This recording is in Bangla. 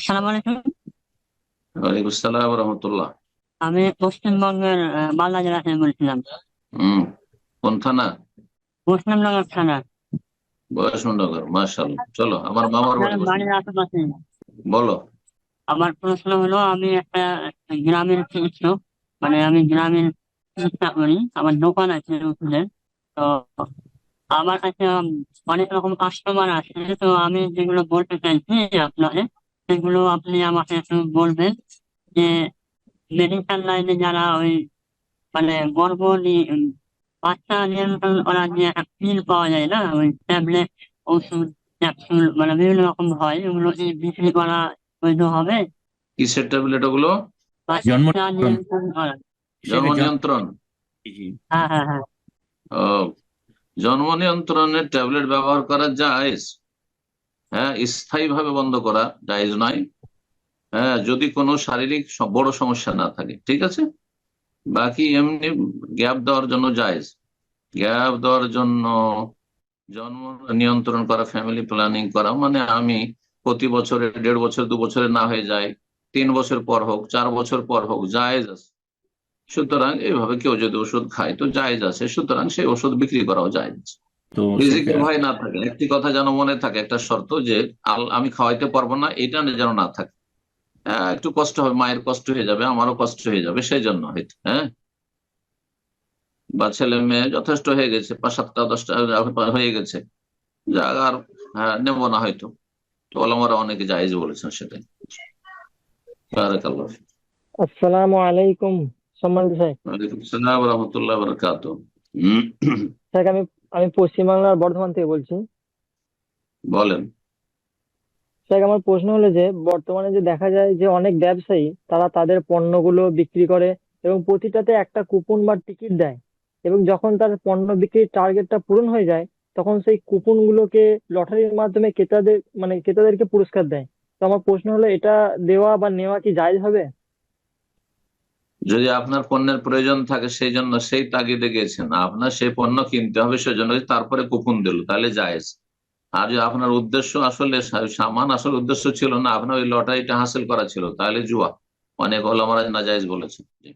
আসসালামু আলাইকুম। ওয়ালাইকুম আসসালাম রহমতুল্লাহ। আমি পশ্চিমবঙ্গের মালদা জেলা থেকে বলছিলাম। হম কোন থানা? মুসলিমনগর থানা। মাশাআল্লাহ। চলো আমার মামার বাড়ি বাড়ির আশেপাশে। বলো। আমার প্রশ্ন হলো আমি একটা গ্রামের চিকিৎসক মানে আমি গ্রামের চিকিৎসা করি। আমার দোকান আছে ওষুধের। তো আমার কাছে অনেক রকম কাস্টমার আছে তো আমি যেগুলো বলতে চাইছি আপনাকে সেগুলো আপনি আমাকে একটু বলবেন যে মেডিকেল লাইনে যারা ওই মানে গর্ভ বাচ্চা নিয়ন্ত্রণ করার যে একটা পিল পাওয়া যায় না ওই ট্যাবলেট ওষুধ ক্যাপসুল মানে বিভিন্ন রকম হয় ওগুলো কি বিক্রি করা বৈধ হবে? কিসের ট্যাবলেট ওগুলো? জন্ম নিয়ন্ত্রণ জন্ম নিয়ন্ত্রণ হ্যাঁ হ্যাঁ হ্যাঁ। ও জন্ম নিয়ন্ত্রণের ট্যাবলেট ব্যবহার করা জায়েজ হ্যাঁ স্থায়ী ভাবে বন্ধ করা জায়েজ নয়। হ্যাঁ যদি কোনো শারীরিক বড় সমস্যা না থাকে, ঠিক আছে? বাকি এমনি গ্যাপ দেওয়ার জন্য জায়েজ। গ্যাপ দেওয়ার জন্য জন্ম নিয়ন্ত্রণ করা ফ্যামিলি প্ল্যানিং করা মানে আমি প্রতি বছরে, দেড় বছর, দু বছরে না হয়ে যায়, তিন বছর পর হোক, চার বছর পর হোক, জায়েজ আছে। সুতরাং এইভাবে কেউ যদি ওষুধ খায়, তো জায়েজ আছে। সুতরাং সেই ওষুধ বিক্রি করাও জায়েজ আছে। তো রিজিকের ভয় না থাকে। একটি কথা যেন মনে থাকে একটা শর্ত যে আমি খাওয়াইতে পারব না এটা যেন না থাকে। হ্যাঁ, একটু কষ্ট হবে মায়ের কষ্ট হয়ে যাবে আমারও কষ্ট হয়ে যাবে সেই জন্য হয়তো হ্যাঁ? বা ছেলে মেয়ে যথেষ্ট হয়ে গেছে পাঁচ সাতটা দশটা হয়ে গেছে। যা আর হ্যাঁ, নেব না হয়তো। তো ওলামারা অনেকে জায়েজ বলেছেন সেটাই। আসসালামু আলাইকুম সম্মানিত স্যার। ওয়ালাইকুম আসসালাম রহমতুল্লাহ বারাকাত স্যার আমি আমি পশ্চিমবাংলার বর্ধমান থেকে বলছি। বলেন। স্যার আমার প্রশ্ন হলো যে বর্তমানে যে দেখা যায় যে অনেক ব্যবসায়ী তারা তাদের পণ্যগুলো বিক্রি করে এবং প্রতিটাতে একটা কুপন বা টিকিট দেয় এবং যখন তার পণ্য বিক্রির টার্গেটটা পূরণ হয়ে যায় তখন সেই কুপনগুলোকে লটারির মাধ্যমে ক্রেতাদের মানে ক্রেতাদেরকে পুরস্কার দেয়। তো আমার প্রশ্ন হলো এটা দেওয়া বা নেওয়া কি জায়েজ হবে? যদি আপনার পণ্যের প্রয়োজন থাকে সেই জন্য সেই তাগিদে গেছেন, আপনার সেই পণ্য কিনতে হবে সেজন্য তারপরে কুপন দিল, তাহলে জায়েজ আর যদি আপনার উদ্দেশ্য আসলে সামান আসল উদ্দেশ্য ছিল না, আপনার ওই লটারিটা হাসিল করা ছিল, তাহলে জুয়া অনেক ওলামারা না জায়েজ বলেছেন জি।